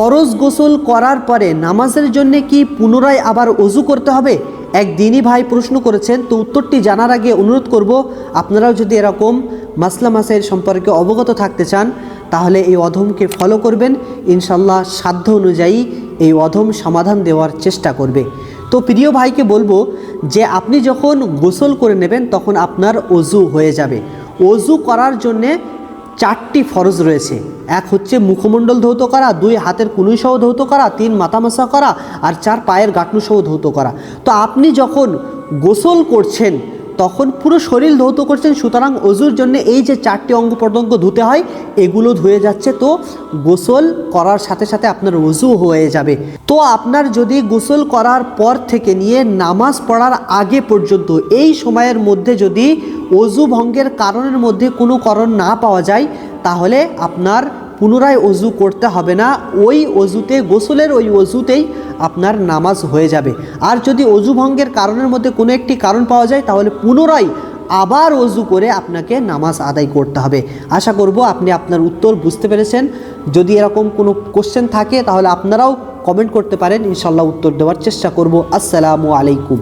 ফরজ গোসল করার পরে নামাজের জন্য কি পুনরায় আবার অজু করতে হবে? এক দিনই ভাই প্রশ্ন করেছেন, তো উত্তরটি জানার আগে অনুরোধ করব, আপনারাও যদি এরকম মাসলা মাসাইল সম্পর্কে অবগত থাকতে চান, তাহলে এই অধমকে ফলো করবেন। ইনশাল্লাহ সাধ্য অনুযায়ী এই অধম সমাধান দেওয়ার চেষ্টা করবে। তো প্রিয় ভাইকে বলব যে, আপনি যখন গোসল করে নেবেন, তখন আপনার অজু হয়ে যাবে। অজু করার জন্যে চারটি ফরজ রয়েছে। এক হচ্ছে মুখমণ্ডল ধৌত করা, দুই হাতের কুনুই সহ ধৌত করা, তিন মাথামশা করা, আর চার পায়ের গাঁটনু সহ ধৌত করা। তো আপনি যখন গোসল করছেন তখন পুরো শরীর ধৌত করছেন। সুতরাং অজুর জন্য এই যে চারটি অঙ্গ প্রত্যঙ্গ ধুতে হয়, এগুলো ধুয়ে যাচ্ছে। তো গোসল করার সাথে সাথে আপনার অজু হয়ে যাবে। তো আপনার যদি গোসল করার পর থেকে নিয়ে নামাজ পড়ার আগে পর্যন্ত এই সময়ের মধ্যে যদি অজু ভঙ্গের কারণের মধ্যে কোনো কারণ না পাওয়া যায়, তাহলে আপনার পুনরায় অজু করতে হবে না, ওই অজুতে, গোসলের ওই অজুতেই আপনার নামাজ হয়ে যাবে। আর যদি অজু ভঙ্গের কারণের মধ্যে কোনো একটি কারণ পাওয়া যায়, তাহলে পুনরায় আবার অজু করে আপনাকে নামাজ আদায় করতে হবে। আশা করব আপনি আপনার উত্তর বুঝতে পেরেছেন। যদি এরকম কোনো কোশ্চেন থাকে, তাহলে আপনারাও কমেন্ট করতে পারেন। ইনশাল্লাহ উত্তর দেওয়ার চেষ্টা করব। আসসালামু আলাইকুম।